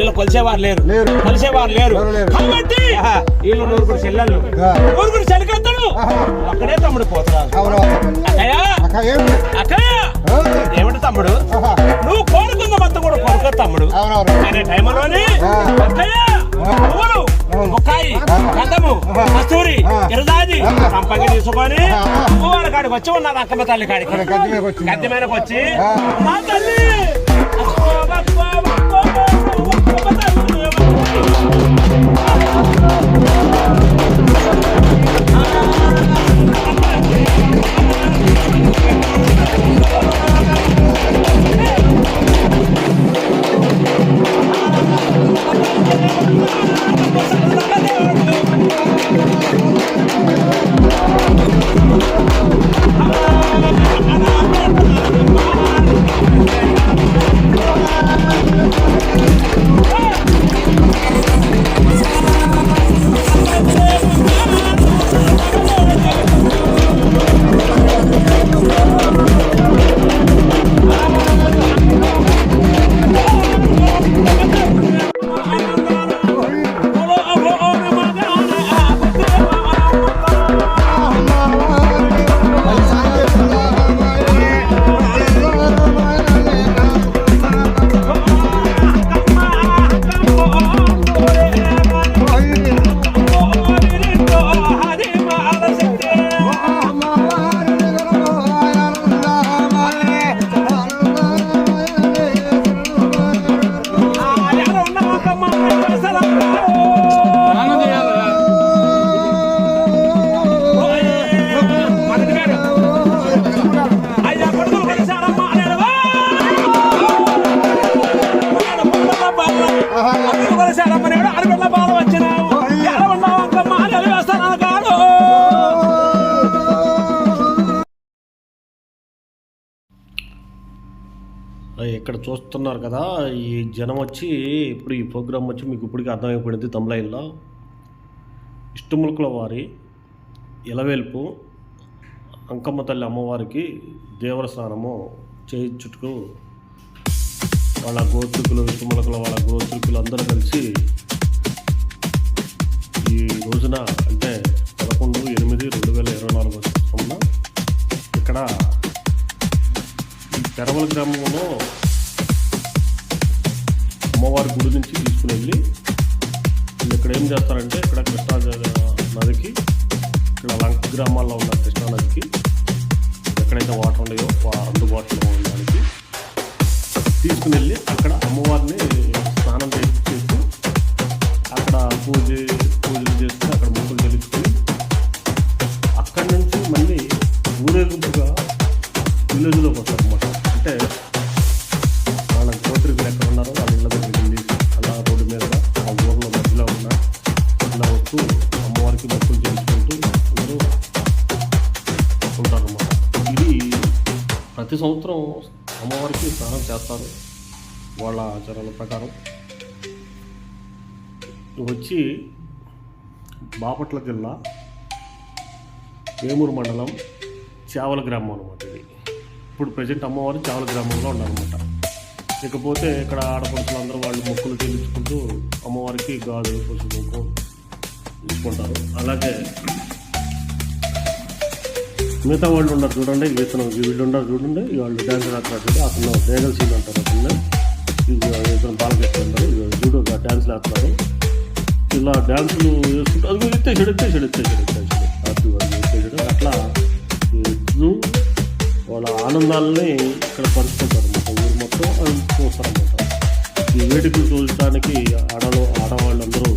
వీళ్ళు కొలిసేవారు లేరు. కలిసేవారు లేరు. కాబట్టి. వీళ్ళు నూరుగురు చెల్లెళ్ళు. నూరుగురు చెలికత్తలు. అక్కడే తమ్ముడు పోతున్నారు ఏమిటి తమ్ముడు. నువ్వు కోరుకున్న మొత్తం కూడా కొనుక్కో తమ్ముడు అనే టైంలోని. అక్కయ్య. పువ్వులు. ముక్కాయి. గంధము. కస్తూరి. ఇరదాది. సంపంగి తీసుకొని. పువ్వుల కాడికి వచ్చి ఉన్నది అక్కమ్మ తల్లి కాడికి గద్దె మీదకి వచ్చి. మా తల్లి ఇక్కడ చూస్తున్నారు కదా ఈ జనం వచ్చి ఇప్పుడు ఈ ప్రోగ్రామ్ వచ్చి మీకు ఇప్పటికీ అర్థమైపోయింది తమిళైన్లో ఇష్టములకుల వారి ఇలవేల్పు అంకమ్మ తల్లి అమ్మవారికి దేవర స్నానము చేయించుటకు వాళ్ళ గోత్రికులు ఇష్టములకుల వాళ్ళ గోత్రికులు అందరూ కలిసి ఈ రోజున అంటే పదకొండు ఎనిమిది రెండు వేల ఇరవై నాలుగు సంవత్సరంలో ఇక్కడ ఈ పెరవల గ్రామంలో అమ్మవారి గుడి నుంచి తీసుకుని వెళ్ళి వీళ్ళు ఇక్కడ ఏం చేస్తారంటే ఇక్కడ కృష్ణా నదికి ఇక్కడ లంక గ్రామాల్లో ఉన్న కృష్ణా నదికి ఎక్కడైతే వాటర్ ఉన్నాయో అందుబాటులో ఉంది చేసుకుంటూ అమ్మవారికి భక్తులు చేసుకుంటూ అందరూ ఉంటారన్నమాట. ఇది ప్రతి సంవత్సరం అమ్మవారికి స్నానం చేస్తారు. వాళ్ళ ఆచారాల ప్రకారం. వచ్చి బాపట్ల జిల్లా వేమూరు మండలం చావల గ్రామం అనమాట ఇది. ఇప్పుడు ప్రజెంట్ అమ్మవారు చావల గ్రామంలో ఉండాలన్నమాట ఇకపోతే ఇక్కడ ఆడపడుచులు అందరూ వాళ్ళు మొక్కులు చెల్లించుకుంటూ అమ్మవారికి గాజులు పసుపు తీసుకుంటారు. అలాగే మిగతా వాళ్ళు ఉన్నారు చూడండి ఇతను వీళ్ళు ఉన్నారు చూడండి వాళ్ళు డ్యాన్స్ ఆడుతున్నారు అతను దేగల్ సీన్ అంటారు అతను ఇది ఇతను బాలకృష్ణ అంటారు ఇది జూడో డ్యాన్స్ ఆడుతున్నారు. ఇలా డ్యాన్సులు వేసుకుంటూ అది ఎత్తేసాడు ఎత్తేసాడు ఎత్తేసాడు ఎత్తేసాడు. అది ఎత్తేసాడు. అట్లా వాళ్ళ ఆనందాలని ఇక్కడ పంచుకుంటారు అనమాట ఊరు మొత్తం అది చూస్తారన్నమాట. ఈ వేడుకలు చూడటానికి ఆడలో ఆడవాళ్ళందరూ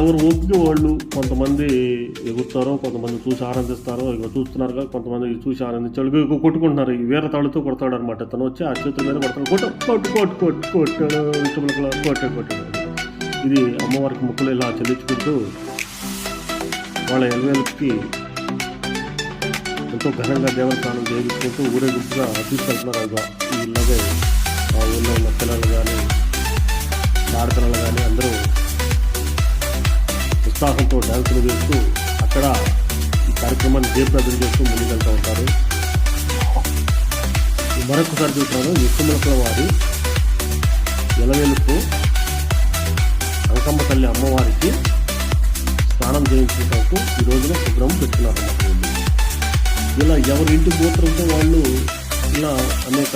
ఎవరు ఓపిక వాళ్ళు కొంతమంది ఎగురుతారో కొంతమంది చూసి ఆనందిస్తారో ఇక చూస్తున్నారు కదా కొంతమంది చూసి ఆనందించారు. ఇక కొట్టుకుంటున్నారు. ఈ వేరే తాళ్ళతో కొడతాడు అనమాట తను వచ్చి ఆ చేతుల మీద కొడతాడు. కొట్టు కొట్టు కొట్టు కొట్టు కొట్టాడు. ఇష్టములకలా కొట్టాడు కొట్టాడు. ఇది అమ్మవారికి ముక్కలు ఇలా చెల్లించుకుంటూ వాళ్ళ ఎల్వేలకి ఎంతో ఘనంగా దేవస్థానం చేయించుకుంటూ ఊరేగింపుగా తీసుకెళ్తున్నారు ఇక ఇలాగే ఆ ఊళ్ళో ఉన్న పిల్లలు కానీ ఆడపిల్లలు కానీ అందరూ ఉత్సాహంతో డ్యాన్సులు వేస్తూ అక్కడ ఈ కార్యక్రమాన్ని జయప్రదం చేస్తూ ముందుకెళ్తూ ఉంటారు. మరొకసారి చూస్తున్నాను విష్ణుములకుల వారి ఎలవేలుపు అంకమ్మ తల్లి అమ్మవారికి స్నానం చేయించుటకు ఈ రోజున శుభ్రం పెట్టున్నారు అన్నమాట ఇలా ఎవరి ఇంటి గోత్రంతో వాళ్ళు ఇలా అనేక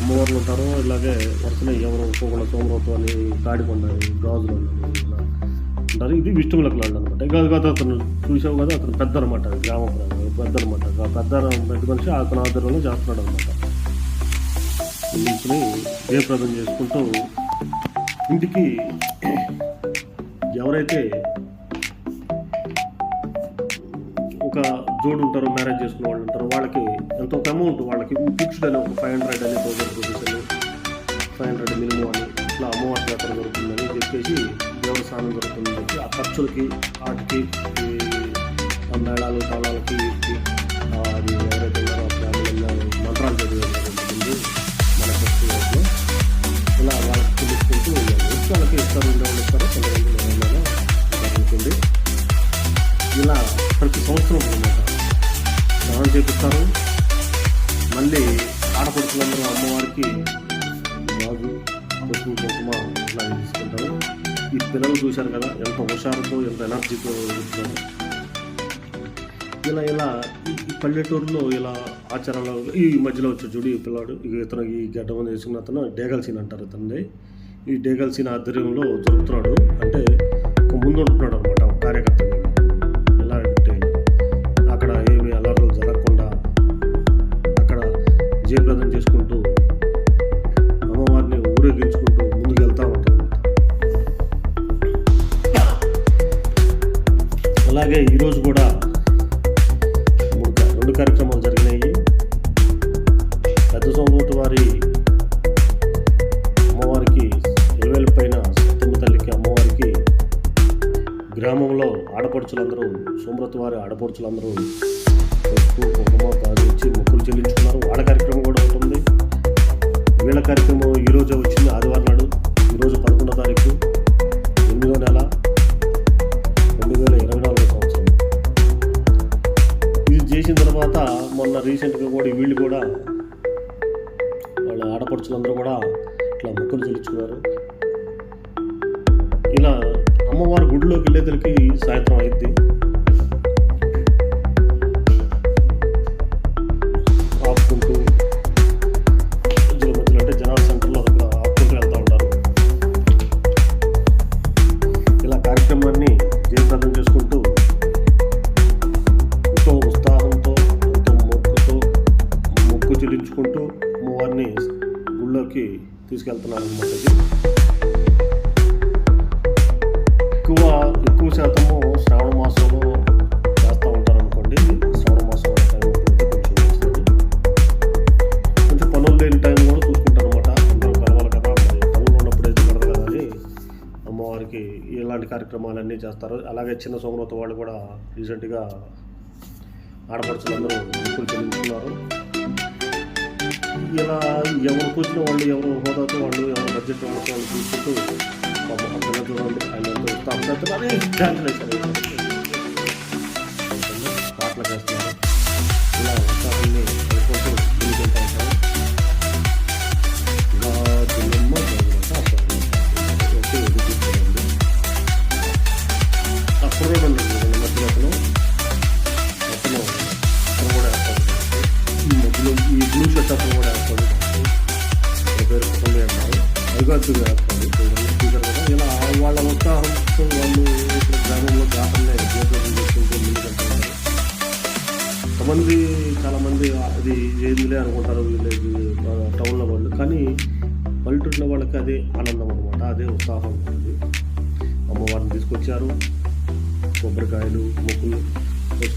అమ్మవార్లు ఉంటారో ఇలాగే వరుసనే ఎవరు ఒక్కొక్కళ్ళ సోమరతో అని కాడికొండ గాజులు అంటారు. ఇది విష్ణువులకు లాంటి అనమాట ఇంకా అతను చూసావు కదా అతను పెద్ద అనమాట గ్రామ ప్రజలు, పెద్ద అనమాట పెద్ద పెద్ద మనిషి అతను ఆధ్వర్యంలో చేస్తున్నాడు అనమాట నిల్చుని దేవప్రదం చేసుకుంటూ ఇంటికి ఎవరైతే ఒక జోడు ఉంటారో మ్యారేజ్ చేసుకున్న వాళ్ళు ఉంటారో వాళ్ళకి ఎంతో ఒక అమౌంట్ వాళ్ళకి ఫిక్స్డ్ అని ఒక ఫైవ్ హండ్రెడ్ అని థౌసండ్ రూపీస్ అని ఫైవ్ హండ్రెడ్ మినిమం అని ఇట్లా అమౌంట్ జాతర దొరుకుతుందని చెప్పేసి దేవుడి స్నానం ఆ ఖర్చులకి వాటికి మేళాలు తాళాలకి వీటికి, అది ఎవరైతే ఉన్నారో ఆ మంత్రాలు చదివే జరుగుతుంది మన ఫెస్టివల్స్లో ఇలా వాళ్ళకి పిలుచుకుంటూ వెళ్ళాలి. వాళ్ళకి ఇస్తారు ఉండేవాళ్ళు ఇస్తారు కొంతమంది ఏమైనా జరుగుతుంది ఇలా ప్రతి సంవత్సరం అనమాట స్నానం చేపిస్తారు. మళ్ళీ ఆడపడుతులందరూ అమ్మవారికి రాజు కుటుంబ పిల్లలు చూశారు కదా ఎంత హుషారుతో ఎంత ఎనర్జీతో ఉంటున్నారు ఇలా ఇలా ఈ పల్లెటూరులో ఇలా ఆచారాలు ఈ మధ్యలో వచ్చే చూడు ఈ పిల్లాడు ఇతను ఈ గడ్డం వేసుకున్న అతను డేగల్ సీన్ అంటారు అతన్ని ఈ డేగల్ సీన్ ఆధ్వర్యంలో జరుగుతున్నాడు. అంటే ఒక ముందు ఉంటున్నాడు అనమాట అలాగే ఈరోజు కూడా మూడు రెండు కార్యక్రమాలు జరిగినాయి. పెద్ద సోమవతి వారి అమ్మవారికి ఇరవేల పైన సత్యమ్మ తల్లికి అమ్మవారికి గ్రామంలో ఆడపడుచులందరూ సోమరతి వారి ఆడపడుచులందరూ వీళ్ళు కూడా వాళ్ళ ఆడపడుచులందరూ కూడా ఇట్లా మొక్కలు చెల్లించుకున్నారు. ఇలా అమ్మవారి గుడిలోకి వెళ్ళేసరికి సాయంత్రం అయింది. కార్యక్రమాలన్నీ చేస్తారు. అలాగే చిన్న సోమరత వాళ్ళు కూడా రీసెంట్గా ఆడపడుచులందరూ మొక్కులు చెల్లించుకున్నారు. ఇలా ఎవరు కూర్చున్న వాళ్ళు ఎవరు హోదాతో వాళ్ళు ఎవరు బడ్జెట్ వాళ్ళతో వాళ్ళు చూసుకుంటూ పాప ఆ చూడండి ఆయన ఎంతో ఇస్తాం చేస్తున్నారు. డ్యాన్సులు వేశారు. పాటలు చేస్తున్నారు ఉత్సాహం ఉంది. అమ్మవారిని తీసుకొచ్చారు. కొబ్బరికాయలు మొక్కులు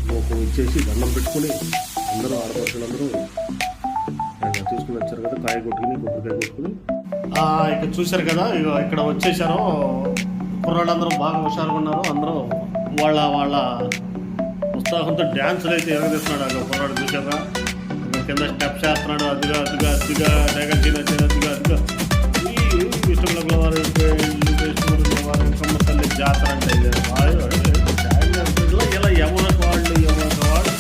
మొక్కలు ఇచ్చేసి దండం పెట్టుకుని అందరూ ఆడపడుచులందరూ ఆయన తీసుకుని వచ్చారు కదా కాయ కొట్టుకుని కొబ్బరికాయ కొట్టుకుని. ఇక్కడ చూశారు కదా ఇక ఇక్కడ వచ్చేసారు. కుర్రాళ్ళందరూ బాగా హుషారుగా ఉన్నారు. అందరూ వాళ్ళ వాళ్ళ ఉత్సాహంతో డ్యాన్సులు అయితే ఎరగదీస్తున్నాడు అక్కడ కుర్రాడు చూసారా ఇంకా కింద స్టెప్స్ చేస్తున్నాడు. అదిగా అదిగా అదిగా డేగల్ సీన్ వచ్చేది అదిగా అదిగా. ಕೃಷ್ಣಬಳಗುಳ ವಾರ ವೆಂಕಟೇಶ್ವರ వారి సంస్థలు జాతర అంటే ఇలా ఇలా ఎవరికి వాళ్ళు ఎవరికి వాళ్ళు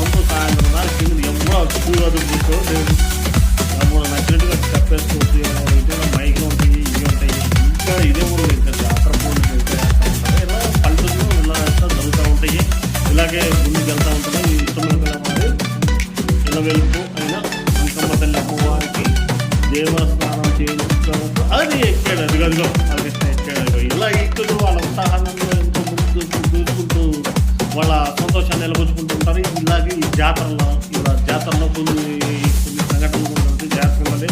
ముందు సాయంత్రం దాకా కింద ఎవరో కూడదు కూర్చో లేదు. మూడు నచ్చినట్టుగా చెప్పేసుకోవచ్చు ఏమో మైక్లో ఉంటాయి ఇవి ఉంటాయి. ఇంకా ఇదే ఊరు ఇంకా జాతర పూర్తి ఇంకా చేస్తూ ఉంటాయి ఇలా పల్లెటూరులో ఇలా జరుగుతూ ఉంటాయి. ఇలాగే ముందుకు వెళ్తూ ఉంటుంది ఇష్టమైన పిల్లలు ఇలా వెళ్తూ అయినా అంకమ్మ తల్లి అమ్మవారికి దేవస్థానం అలాగే ఎక్కాడు అదిగో అదిగో ఇలా ఎక్కులు వాళ్ళ ఉత్సాహానంలో ఎంతో ముందు దూసుకుంటూ వాళ్ళ సంతోషాన్ని నిలబొచ్చుకుంటూ ఉంటారు. ఇలాగే ఈ జాతరలో ఇలా జాతరలో కొన్ని కొన్ని సంఘటనలు ఉంటాయి జాతరలోనే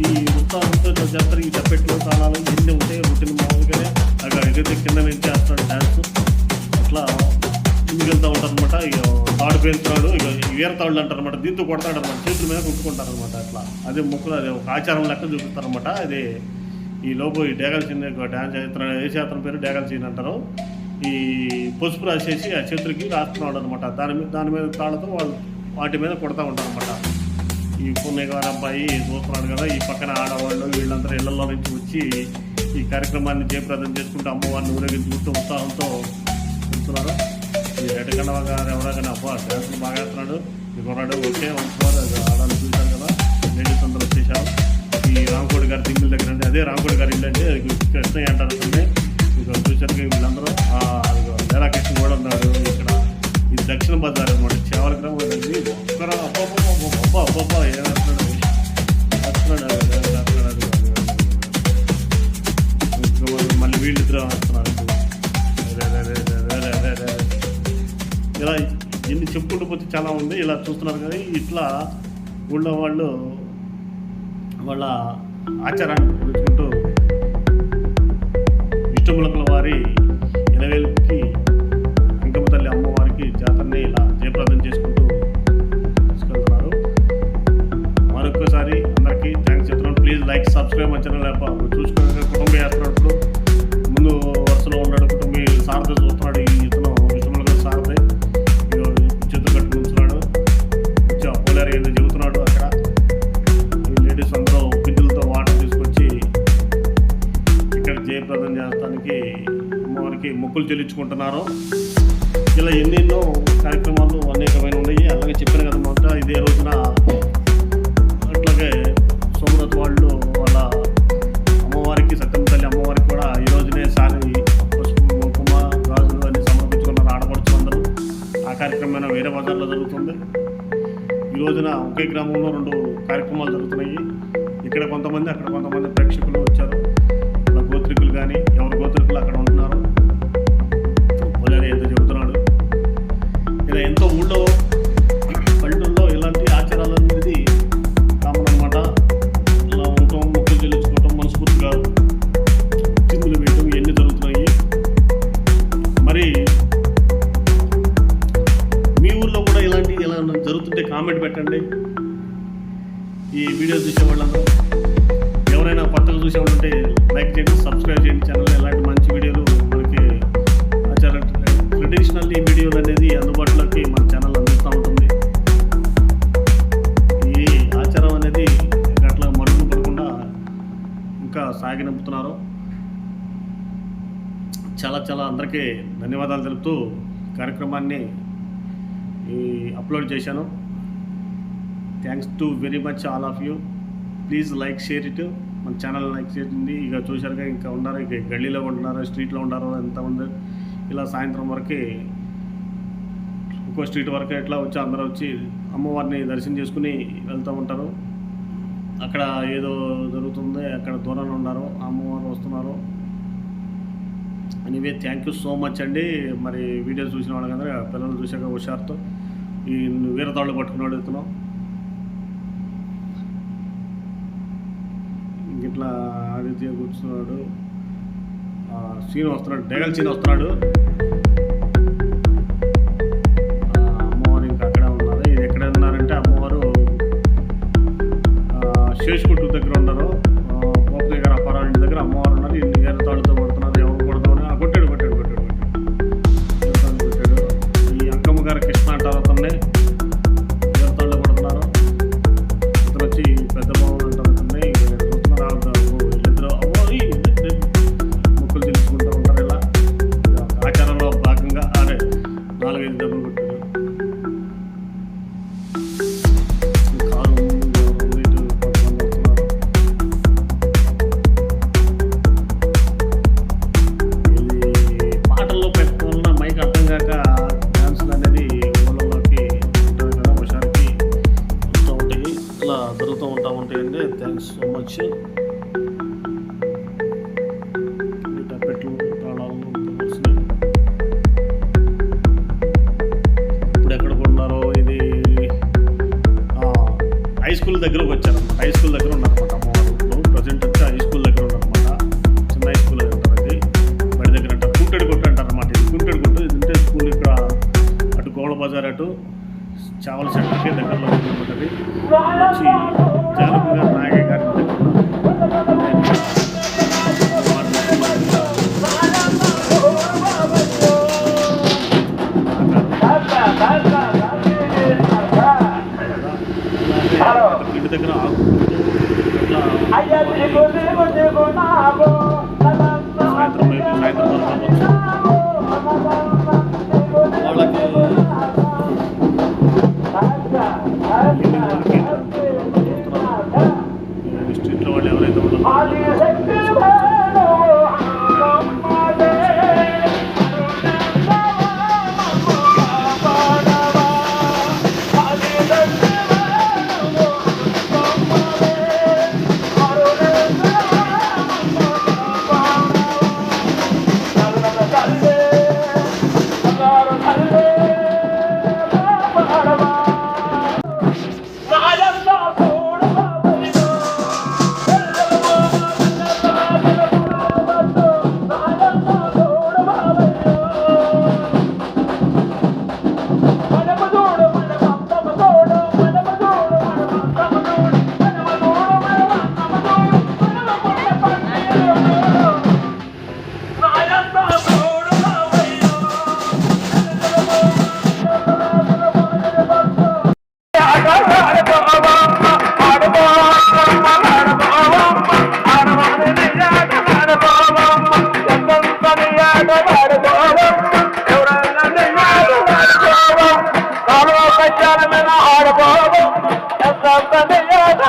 ఈ ఉత్సాహంతో జాతర ఈ డప్పెట్లు తాళాలు ఎన్ని ఉంటాయి రొట్టెలు మామూలుగానే అక్కడ ఎగిరితే కింద నుంచి చేస్తాడు డ్యాన్స్ అట్లా ముందుకెళ్తూ ఉంటారు అనమాట తాడు పేలుతున్నాడు ఇక వీర తాళ్ళు అంటారు అనమాట దీంతో కొడతాడు అనమాట చేతుల మీద కొట్టుకుంటారు అనమాట అట్లా. అదే మొక్కలు అదే ఒక ఆచారం లెక్క చూపిస్తారు అనమాట అదే ఈ లోపు ఈ డేగల చిన్న డ్యాన్స్ చేస్తున్న ఏ అతని పేరు డేగల చీన్ అంటారు. ఈ పసుపు రాసేసి ఆ చేతులకి రాస్తున్నాడు అనమాట దాని మీద దాని మీద తాళతో వాళ్ళు వాటి మీద కొడతా ఉంటారు అనమాట ఈ పుణ్యగారు అబ్బాయి చూస్తున్నాడు కదా ఈ పక్కన ఆడవాళ్ళు వీళ్ళందరూ ఇళ్ళలో నుంచి వచ్చి ఈ కార్యక్రమాన్ని జయప్రదం చేసుకుంటూ అమ్మవారిని ఊరేగించుకుంటూ ఉత్సాహంతో ఉంటున్నారు ఈ రెడ్డి కన్నవ గారు ఎవరైనా అబ్బా డ్యాన్సులు బాగా వేస్తున్నాడు. ఈ ఓకే ఉంటున్నారు ఆడాలి చూశారు కదా. లేడీస్ అందరూ వచ్చేసారు ఈ రామకోడి గారి దింగుల దగ్గర అండి. అదే రామకోడి గారి ఇల్లు అండి. అది కృష్ణయ్య అంటారు అతన్ని. ఇక చూసారుగా వీళ్ళందరూ. ఆ, కూడా ఉన్నారు ఇక్కడ. ఇది దక్షిణ బజార్ అనమాట. చేవల గ్రామం ఒక్కరా అబ్బా అబ్బబ్బ ఏమంటున్నాడు మళ్ళీ వీళ్ళిద్దరు వస్తున్నారు. ఇలా ఎన్ని చెప్పుకుంటూ పోతే చాలా ఉంది. ఇలా చూస్తున్నారు కానీ ఇట్లా ఊళ్ళో వాళ్ళు వాళ్ళ ఆచారాన్ని గుర్తుకుంటూ ఇష్టములకల వారి ఇరవేలుకి అంకమ్మ తల్లి అమ్మవారికి జాతరని ఇలా జయప్రదం చేసుకుంటూ తీసుకెళ్తున్నారు. మరొకసారి అందరికీ థ్యాంక్స్ చెప్తున్నాను. ప్లీజ్ లైక్ సబ్స్క్రైబ్ వచ్చిన లేకపోతే చూసుకునే ఇక్కడ చేస్తానికి అమ్మవారికి మొక్కులు చెల్లించుకుంటున్నారు. ఇలా ఎన్నెన్నో కార్యక్రమాలు అనేకమైన ఉన్నాయి. అలాగే చెప్పాను కదన్నమాట ఇదే రోజున అట్లాగే సోమనాథ్ వాళ్ళు వాళ్ళ అమ్మవారికి సత్యం తల్లి అమ్మవారికి కూడా ఈ రోజునే సారి కుంకుమ గాజులు అన్ని సమర్పించుకున్నారు ఆడపడుచు అందరూ. ఆ కార్యక్రమం వేరే బజార్లో జరుగుతుంది. ఈ రోజున ఒకే గ్రామంలో రెండు కార్యక్రమాలు జరుగుతున్నాయి. ఇక్కడ కొంతమంది అక్కడ కొంతమంది ప్రేక్షకులు కానీ ఎవరికో కార్యక్రమాన్ని ఈ అప్లోడ్ చేశాను. Thanks to very much all of you please like share it మన ఛానల్ లైక్ చేసింది ఇక చూశారుగా ఇంకా ఉన్నారు. ఇక గల్లీలో ఉంటున్నారు స్ట్రీట్లో ఉన్నారు ఎంతమంది ఇలా సాయంత్రం వరకు ఇంకో స్ట్రీట్ వరకు ఎట్లా వచ్చి అందరూ వచ్చి అమ్మవారిని దర్శనం చేసుకుని వెళ్తూ ఉంటారు. అక్కడ ఏదో జరుగుతుంది అక్కడ దూరంలో ఉన్నారు. అమ్మవారు వస్తున్నారు. Anyway thank you so much అండి. మరి వీడియో చూసిన వాళ్ళకందరూ పిల్లలు చూశాక హుషారుతో ఈ వీరతాళ్ళు పట్టుకుని అడుగుతున్నాం. ఇట్లా ఆదిత్య కూర్చున్నాడు. ఆ, సీన్ వస్తున్నాడు. డెగల్ సీన్ వస్తున్నాడు.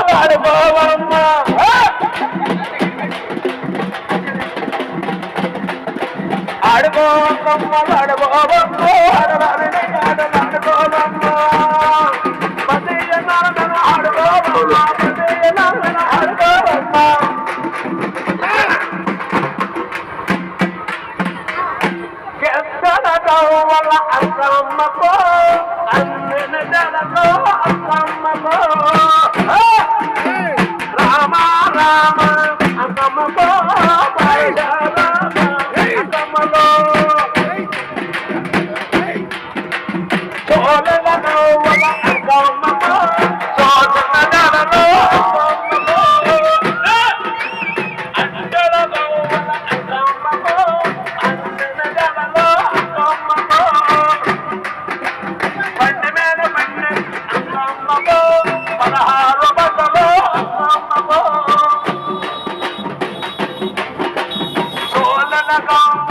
పాడు బావమ్మ. ఆడుకోవమ్మ ఆడుకోవమ్మ ఆడుకోవమ్మ అమ్మ అమ్మ జనజలలో అమ్మమ్మో రామ Bà.